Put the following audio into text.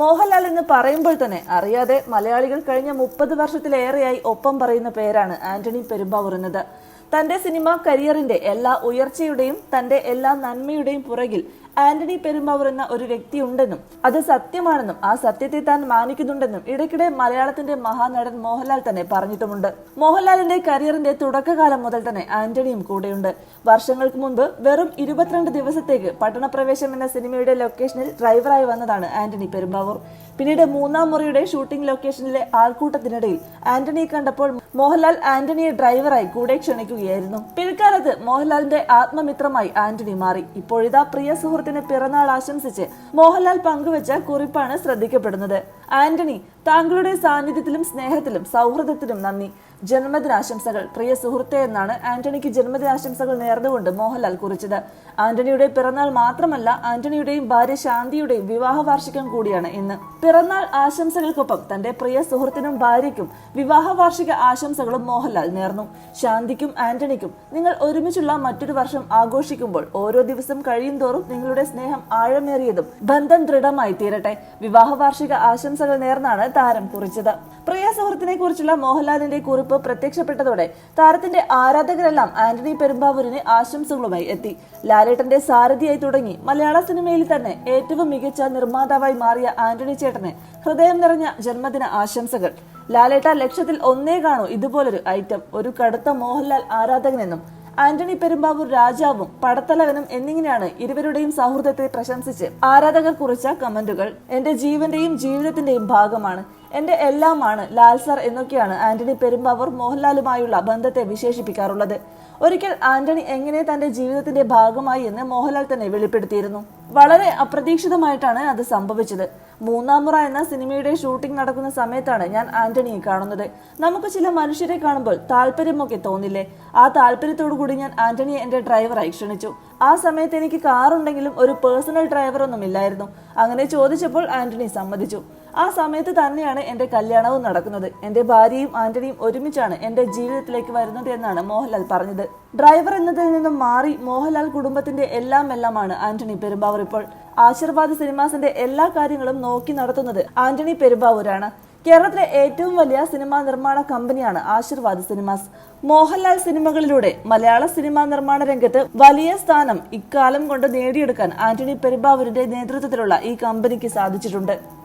മോഹൻലാൽ എന്ന് പറയുമ്പോൾ തന്നെ അറിയാതെ മലയാളികൾ കഴിഞ്ഞ മുപ്പത് വർഷത്തിലേറെയായി ഒപ്പം പറയുന്ന പേരാണ് ആന്റണി പെരുമ്പാവൂർ എന്നത്. തന്റെ സിനിമാ കരിയറിന്റെ എല്ലാ ഉയർച്ചയുടെയും തന്റെ എല്ലാ നന്മയുടെയും പുറകിൽ ആന്റണി പെരുമ്പാവൂർ എന്ന ഒരു വ്യക്തി ഉണ്ടെന്നും അത് സത്യമാണെന്നും ആ സത്യത്തെ താൻ മാനിക്കുന്നുണ്ടെന്നും ഇടയ്ക്കിടെ മലയാളത്തിന്റെ മഹാനടൻ മോഹൻലാൽ തന്നെ പറഞ്ഞിട്ടുമുണ്ട്. മോഹൻലാലിന്റെ കരിയറിന്റെ തുടക്കകാലം മുതൽ തന്നെ ആന്റണിയും കൂടെയുണ്ട്. വർഷങ്ങൾക്ക് മുൻപ് വെറും ഇരുപത്തിരണ്ട് ദിവസത്തേക്ക് പട്ടണപ്രവേശം എന്ന സിനിമയുടെ ലൊക്കേഷനിൽ ഡ്രൈവറായി വന്നതാണ് ആന്റണി പെരുമ്പാവൂർ. പിന്നീട് മൂന്നാം മുറിയുടെ ഷൂട്ടിംഗ് ലൊക്കേഷനിലെ ആൾക്കൂട്ടത്തിനിടയിൽ ആന്റണിയെ കണ്ടപ്പോൾ മോഹൻലാൽ ആന്റണിയെ ഡ്രൈവറായി കൂടെ ക്ഷണിക്കുകയായിരുന്നു. പിൽക്കാലത്ത് മോഹൻലാലിന്റെ ആത്മമിത്രമായി ആന്റണി മാറി. ഇപ്പോഴിതാ പ്രിയ സുഹൃത്തിന് പിറന്നാൾ ആശംസിച്ച് മോഹൻലാൽ പങ്കുവച്ച കുറിപ്പാണ് ശ്രദ്ധിക്കപ്പെടുന്നത്. ആന്റണി താങ്കളുടെ സാന്നിധ്യത്തിലും സ്നേഹത്തിലും സൗഹൃദത്തിലും നന്ദി. ജന്മദിനാശംസകൾ. പ്രിയ സുഹൃത്തെ എന്നാണ് ആന്റണിക്ക് ജന്മദിനാശംസകൾ നേർന്നുകൊണ്ട് മോഹൻലാൽ കുറിച്ചത്. ആന്റണിയുടെ പിറന്നാൾ മാത്രമല്ല ആന്റണിയുടെയും ഭാര്യ ശാന്തിയുടെയും വിവാഹ വാർഷികം കൂടിയാണ് ഇന്ന്. പിറന്നാൾ ആശംസകൾക്കൊപ്പം തന്റെ പ്രിയ സുഹൃത്തിനും ഭാര്യയ്ക്കും വിവാഹ വാർഷിക ആശംസകളും മോഹൻലാൽ നേർന്നു. ശാന്തിക്കും ആന്റണിക്കും നിങ്ങൾ ഒരുമിച്ചുള്ള മറ്റൊരു വർഷം ആഘോഷിക്കുമ്പോൾ ഓരോ ദിവസം കഴിയും തോറും നിങ്ങളുടെ സ്നേഹം ആഴമേറിയതും ബന്ധം ദൃഢമായി തീരട്ടെ. വിവാഹ വാർഷിക ആശംസകൾ നേർന്നാണ് താരം കുറിച്ചത്. പ്രിയ സുഹൃത്തിനെ കുറിച്ചുള്ള മോഹൻലാലിന്റെ കുറിപ്പ് പ്രത്യക്ഷപ്പെട്ടതോടെ താരത്തിന്റെ ആരാധകരെല്ലാം ആന്റണി പെരുമ്പാവൂരിന് ആശംസകളുമായി എത്തി. ലാലേട്ടന്റെ സാരഥിയായി തുടങ്ങി മലയാള സിനിമയിൽ തന്നെ ഏറ്റവും മികച്ച നിർമ്മാതാവായി മാറിയ ആന്റണി ചേട്ടന് ഹൃദയം നിറഞ്ഞ ജന്മദിന ആശംസകൾ. ലാലേട്ട ലക്ഷത്തിൽ ഒന്നേ കാണൂ ഇതുപോലൊരു ഐറ്റം. ഒരു കടുത്ത മോഹൻലാൽ ആരാധകനെന്നും ആന്റണി പെരുമ്പാവൂർ രാജാവും പടത്തലവനും എന്നിങ്ങനെയാണ് ഇരുവരുടെയും സൗഹൃദത്തെ പ്രശംസിച്ച് ആരാധകർ കുറിച്ച കമന്റുകൾ. എന്റെ ജീവന്റെയും ജീവിതത്തിന്റെയും ഭാഗമാണ്. എന്റെ എല്ലാമാണ് ലാൽ സർ എന്നൊക്കെയാണ് ആന്റണി പെരുമ്പാവൂർ മോഹൻലാലുമായുള്ള ബന്ധത്തെ വിശേഷിപ്പിക്കാറുള്ളത്. ഒരിക്കൽ ആന്റണി എങ്ങനെ തന്റെ ജീവിതത്തിന്റെ ഭാഗമായി എന്ന് മോഹൻലാൽ തന്നെ വെളിപ്പെടുത്തിയിരുന്നു. വളരെ അപ്രതീക്ഷിതമായിട്ടാണ് അത് സംഭവിച്ചത്. മൂന്നാം മുറ എന്ന സിനിമയുടെ ഷൂട്ടിംഗ് നടക്കുന്ന സമയത്താണ് ഞാൻ ആന്റണിയെ കാണുന്നത്. നമുക്ക് ചില മനുഷ്യരെ കാണുമ്പോൾ താല്പര്യമൊക്കെ തോന്നില്ലേ? ആ താല്പര്യത്തോടു കൂടി ഞാൻ ആന്റണിയെ എന്റെ ഡ്രൈവറായി ക്ഷണിച്ചു. ആ സമയത്ത് എനിക്ക് കാറുണ്ടെങ്കിലും ഒരു പേഴ്സണൽ ഡ്രൈവറൊന്നും ഇല്ലായിരുന്നു. അങ്ങനെ ചോദിച്ചപ്പോൾ ആന്റണി സമ്മതിച്ചു. ആ സമയത്ത് തന്നെയാണ് എന്റെ കല്യാണവും നടക്കുന്നത്. എന്റെ ഭാര്യയും ആന്റണിയും ഒരുമിച്ചാണ് എന്റെ ജീവിതത്തിലേക്ക് വരുന്നത് എന്നാണ് മോഹൻലാൽ പറഞ്ഞത്. ഡ്രൈവർ എന്നതിൽ നിന്നും മാറി മോഹൻലാൽ കുടുംബത്തിന്റെ എല്ലാം എല്ലാമാണ് ആന്റണി പെരുമ്പാവൂർ ഇപ്പോൾ. ആശീർവാദ് സിനിമാസിന്റെ എല്ലാ കാര്യങ്ങളും നോക്കി നടത്തുന്നത് ആന്റണി പെരുമ്പാവൂരാണ്. കേരളത്തിലെ ഏറ്റവും വലിയ സിനിമാ നിർമ്മാണ കമ്പനിയാണ് ആശീർവാദ് സിനിമാസ്. മോഹൻലാൽ സിനിമകളിലൂടെ മലയാള സിനിമാ നിർമ്മാണ രംഗത്ത് വലിയ സ്ഥാനം ഇക്കാലം കൊണ്ട് നേടിയെടുക്കാൻ ആന്റണി പെരുമ്പാവൂരിന്റെ നേതൃത്വത്തിലുള്ള ഈ കമ്പനിക്ക് സാധിച്ചിട്ടുണ്ട്.